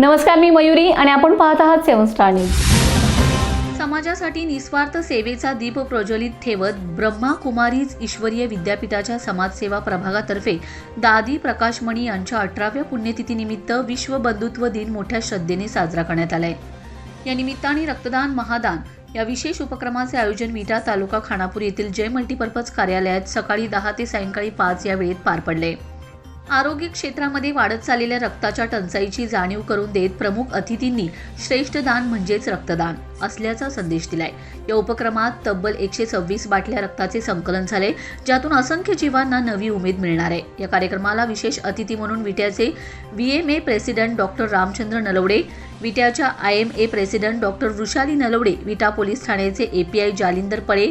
नमस्कार मी मयुरी आणि आपण पाहत आहात सेवन स्टार न्यूज. समाजासाठी निस्वार्थ सेवेचा दीप प्रज्वलित ठेवत ब्रह्मा कुमारीज ईश्वरीय विद्यापीठाच्या समाजसेवा प्रभागातर्फे दादी प्रकाशमणी यांच्या अठराव्या पुण्यतिथीनिमित्त विश्व बंधुत्व दिन मोठ्या श्रद्धेने साजरा करण्यात आलाय. या निमित्ताने रक्तदान महादान या विशेष उपक्रमाचे आयोजन विटा तालुका खानापूर येथील जय मल्टीपर्पज कार्यालयात सकाळी दहा ते सायंकाळी पाच या वेळेत पार पडले. आरोग्य क्षेत्रामध्ये वाढत चाललेल्या रक्ताच्या टंचाईची जाणीव करून देत प्रमुख अतिथींनी श्रेष्ठ दान म्हणजेच रक्तदान असल्याचा संदेश दिलाय. या उपक्रमात तब्बल एकशे सव्वीस बाटल्या रक्ताचे संकलन झाले ज्यातून असंख्य जीवांना नवी उमेद मिळणार आहे. या कार्यक्रमाला विशेष अतिथी म्हणून विट्याचे V M A president doctor Ramchandra Nalawade विट्याच्या I M A president doctor Vrushali Nalawade Vita police ठाण्याचे ए पी आय जालिंदर पळे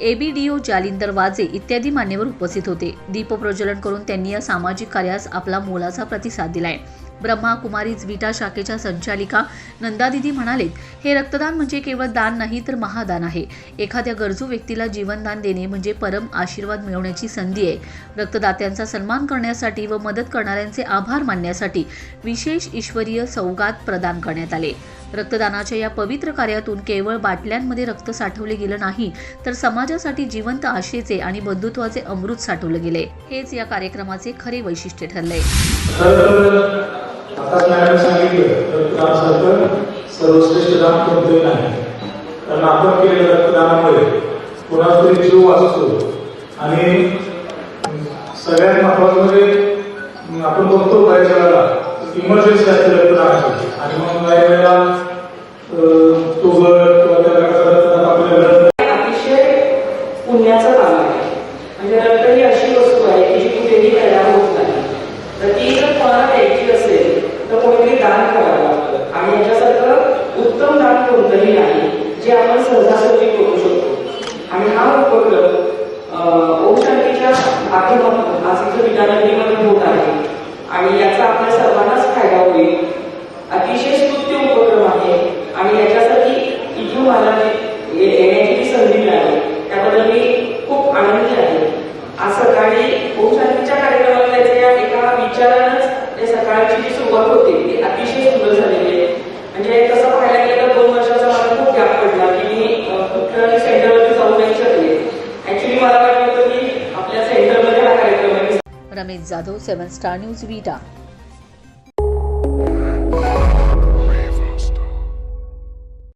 एबीडीओ जालिंदर वाजे इत्यादी मान्यवर उपस्थित होते. दीपप्रज्वलन करून त्यांनी या सामाजिक कार्यास आपला मोलाचा प्रतिसाद दिलाय. ब्रह्मा कुमारी विटा शाखेच्या संचालिका नंदादिदी म्हणालेत हे रक्तदान म्हणजे केवळ दान नाही तर महादान आहे. एखाद्या गरजू व्यक्तीला जीवनदान देणे म्हणजे परम आशीर्वाद मिळवण्याची संधी आहे. रक्तदात्यांचा सन्मान करण्यासाठी व मदत करणाऱ्यांचे आभार मानण्यासाठी विशेष ईश्वरीय सौगात प्रदान करण्यात आले. रक्तदानाच्या या पवित्र कार्यातून केवळ बाटल्यांमध्ये रक्त साठवले गेलं नाही तर समाजासाठी जिवंत आशेचे आणि बंधुत्वाचे अमृत साठवले गेले. हेच या कार्यक्रमाचे खरे वैशिष्ट्य ठरले. सर्वश्रेष्ठ दान कोणतंही नाही. कारण आपण केलेल्या रक्तदानामुळे कोणाचा तरी जीव वाचतो. आणि सगळ्यात महत्वाचं म्हणजे आपण बघतो काही वेळेला इमर्जन्सी असते रक्तदानाची आणि मग काही वेळेला अं, तो गट किंवा त्या गटाचा रक्तदान आपल्याला मिळत नाही. अतिशय पुण्याचं काम आहे म्हणजे रक्त ही अशी वस्तू आहे की जी कुठेही तयार होत नाही तर ती जर कोणाला द्यायची असेल तर कोणीतरी दान करावं लागतं. आणि याच्यासारखं उत्तम दान कोणतंही नाही जे आपण सहजासहजी करू शकतो. आणि हा उपक्रम अं, माध्यमातून आज इथं विटानगरीमध्ये होत आहे. आणि याचा आपल्या सर्वांनाच फायदा होईल. अतिशय स्तुत्य उपक्रम आहे. आणि याच्यासाठी इथून मला येण्याची जी संधी मिळाली त्याबद्दल मी खूप आनंदी आहे. आज सकाळी ओम शांतीच्या कार्यक्रमाला त्याच्या एका विचारानंच सकाळची जी सुरुवात होती ती अतिशय सुंदर झालेली आहे. म्हणजे तसं पाहायला गेलं तर दोन वर्षाचा मला खूप गॅप पडला की मी कुठल्याही सेंटरवरती जाऊ नाही शकले. ऍक्च्युली मला वाटलं की आपल्या सेंटरमध्ये हा कार्यक्रम आहे. Ramesh Jadhav seven star news Vita.